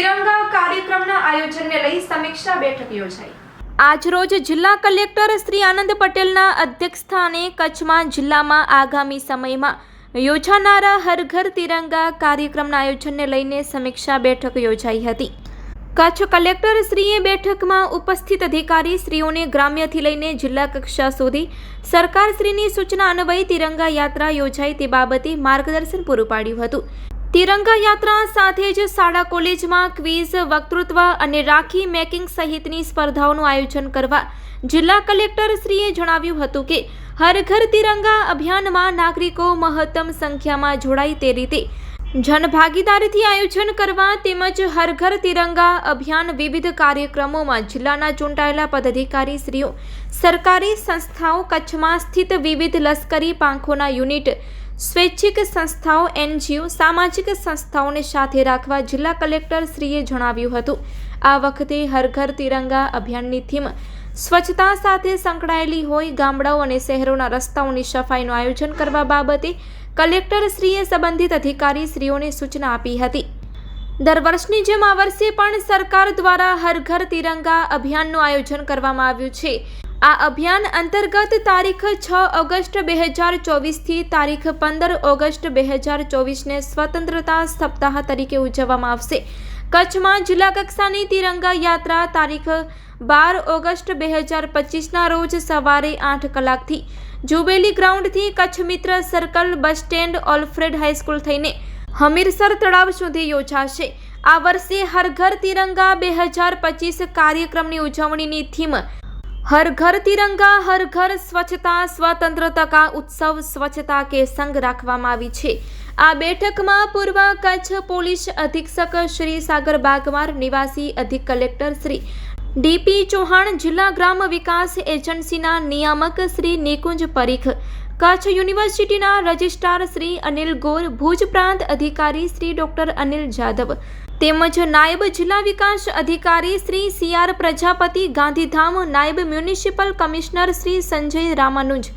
તિરંગા કાર્યક્રમના આયોજનને લઈ સમીક્ષા બેઠક યોજાઈ. આજરોજ જિલ્લા કલેક્ટર શ્રી આનંદ પટેલના અધ્યક્ષસ્થાને કચ્છમાં જિલ્લામાં આગામી સમયમાં યોજાનારા હર ઘર તિરંગા કાર્યક્રમના આયોજનને લઈને સમીક્ષા બેઠક યોજાઈ હતી. કચ્છ કલેક્ટર શ્રીએ બેઠકમાં ઉપસ્થિત અધિકારી શ્રીઓને ગ્રામ્યથી લઈને જિલ્લા કક્ષા સુધી સરકારશ્રીની સૂચના અન્વયે તિરંગા યાત્રા યોજાય તે બાબતે માર્ગદર્શન પૂરું પાડ્યું હતું. તિરંગા યાત્રા સાથે જ શાળા કોલેજમાં ક્વિઝ, વક્તૃત્વ અને રાખી મેકિંગ સહિતની સ્પર્ધાઓનું આયોજન કરવા જિલ્લા કલેક્ટર શ્રીએ જણાવ્યું હતું કે, હર ઘર તિરંગા અભિયાનમાં નાગરિકો મહત્તમ સંખ્યામાં જોડાય તે રીતે જનભાગીદારીથી આયોજન કરવા તેમજ હર ઘર તિરંગા અભિયાન વિવિધ કાર્યક્રમોમાં જિલ્લાના ચૂંટાયેલા પદાધિકારી શ્રીઓ, સરકારી સંસ્થાઓ કચ્છમાં સ્થિત વિવિધ લશ્કરી પાંખોના યુનિટ સ્વૈચ્છિક સંસ્થાઓ, એનજીઓ, સામાજિક સંસ્થાઓને સાથે રાખવા જિલ્લા કલેક્ટર શ્રીએ જણાવ્યું હતું. આ વખતે હર ઘર તિરંગા અભિયાનની થીમ સ્વચ્છતા સાથે સંકળાયેલી હોય ગામડાઓ અને શહેરોના રસ્તાઓની સફાઈનું આયોજન કરવા બાબતે કલેક્ટર શ્રીએ સંબંધિત અધિકારી શ્રીઓને સૂચના આપી હતી. દર વર્ષની જેમ આ વર્ષે પણ સરકાર દ્વારા હર ઘર તિરંગા અભિયાનનું આયોજન કરવામાં આવ્યું છે. આ અભિયાન અંતર્ગત તારીખ છ ઓગસ્ટ બે હજાર ચોવીસથી તારીખ પંદર ઓગસ્ટ બે હજાર ચોવીસને સ્વતંત્રતા સપ્તાહ તરીકે ઉજવવામાં આવશે. કચ્છમાં જિલ્લા કક્ષાની તિરંગા યાત્રા તારીખ બાર ઓગસ્ટ બે હજાર પચીસના રોજ સવારે આઠ કલાકથી. Jubilee ગ્રાઉન્ડથી Kutch Mitra circle bus stand Alfred high school થઈને હમીરસર તળાવ સુધી યોજાશે. આ વર્ષે હર ઘર તિરંગા બે હજાર પચીસ કાર્યક્રમની ઉજવણીની થીમ હર घर તિરંગા હર ઘર સ્વચ્છતા સ્વતંત્રતા કા ઉત્સવ સ્વચ્છતા કે સંગ રાખવામાં આવી છે આ બેઠકમાં પૂર્વ કચ્છ પોલીસ અધિક્ષક શ્રી સાગર બાગમાર નિવાસી અધિક કલેક્ટર શ્રી ડીપી ચૌહાણ જિલ્લા ગ્રામ વિકાસ એજન્સીના નિયામક શ્રી નિકુંજ પરીખ કચ્છ યુનિવર્સિટીના રજિસ્ટ્રાર શ્રી અનિલ ગોર, ભુજ પ્રાંત અધિકારી શ્રી ડોક્ટર અનિલ જાદવ તેમજ નાયબ જિલ્લા વિકાસ અધિકારી શ્રી સી આર પ્રજાપતિ, ગાંધીધામ નાયબ મ્યુનિસિપલ કમિશનર શ્રી સંજય રામાનુજ,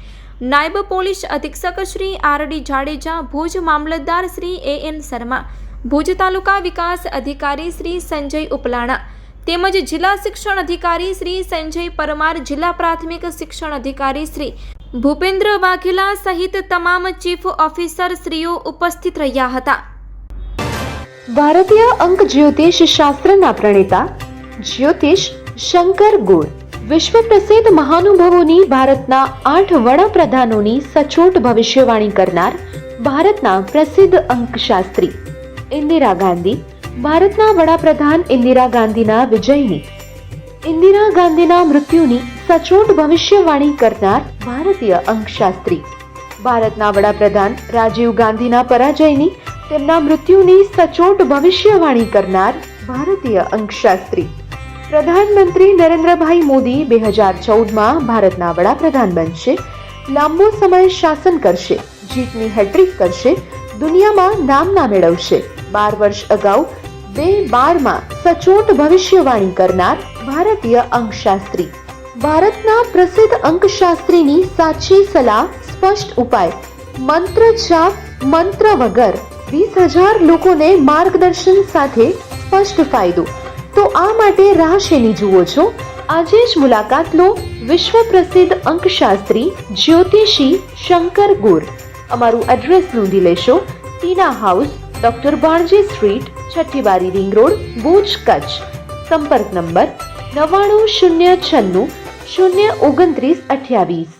નાયબ પોલીસ અધિક્ષક શ્રી આર ડી જાડેજા, ભુજ મામલતદાર શ્રી એ એન શર્મા, ભુજ તાલુકા વિકાસ અધિકારી શ્રી સંજય ઉપલાણા તેમજ જિલ્લા શિક્ષણ અધિકારી શ્રી સંજય પરમાર, જિલ્લા પ્રાથમિક શિક્ષણ અધિકારી શ્રી ભૂપેન્દ્ર વાઘેલા સહિત તમામ ચીફ ઓફિસર શ્રીઓ ઉપસ્થિત રહ્યા હતા. ભારતીય અંક જ્યોતિષ શાસ્ત્રના પ્રણેતા જ્યોતિષ શંકર ગોળ. વિશ્વ પ્રસિદ્ધ મહાનુભાવોની ભારતના આઠ વડાપ્રધાનોની સચોટ ભવિષ્યવાણી કરનાર ભારતના પ્રસિદ્ધ અંકશાસ્ત્રી. ઇન્દિરા ગાંધી, ભારતના વડાપ્રધાન ઇન્દિરા ગાંધીના વિજયની ઇન્દિરા ગાંધીના મૃત્યુની સચોટ ભવિષ્યવાણી કરનાર ભારતીય અંકશાસ્ત્રી. ભારતના વડાપ્રધાન રાજીવ ગાંધીના પરાજયની તેમના મૃત્યુની સચોટ ભવિષ્યવાણી કરનાર ભારતીય અંકશાસ્ત્રી. પ્રધાનમંત્રી નરેન્દ્રભાઈ મોદી બે હજાર ચૌદમાં ભારતના વડાપ્રધાન બનશે, લાંબો સમય શાસન કરશે, જીતની હેટ્રિક કરશે, દુનિયામાં નામના મેળવશે. બાર વર્ષ અગાઉ બે બારમાં સચોટ ભવિષ્યવાણી કરનાર ભારતીય અંકશાસ્ત્રી. ભારતના પ્રસિદ્ધ અંકશાસ્ત્રીની સાચી સલાહ, સ્પષ્ટ ઉપાય, મંત્ર છાપ મંત્ર વગર વીસ હજાર લોકોને માર્ગદર્શન સાથે સ્પષ્ટ ફાયદો. તો આ માટે રાહ શેની જુઓ છો? આજે જ મુલાકાત લો વિશ્વ પ્રસિદ્ધ અંકશાસ્ત્રી જ્યોતિષી શંકર ગુર. અમારું એડ્રેસ નોંધી લેશો. Tina house, doctor Banaji street Chhathibari ring road Bhuj Kutch. સંપર્ક નંબર નવ્વાણું શૂન્ય છન્નું શૂન્ય ઓગણત્રીસ અઠ્યાવીસ.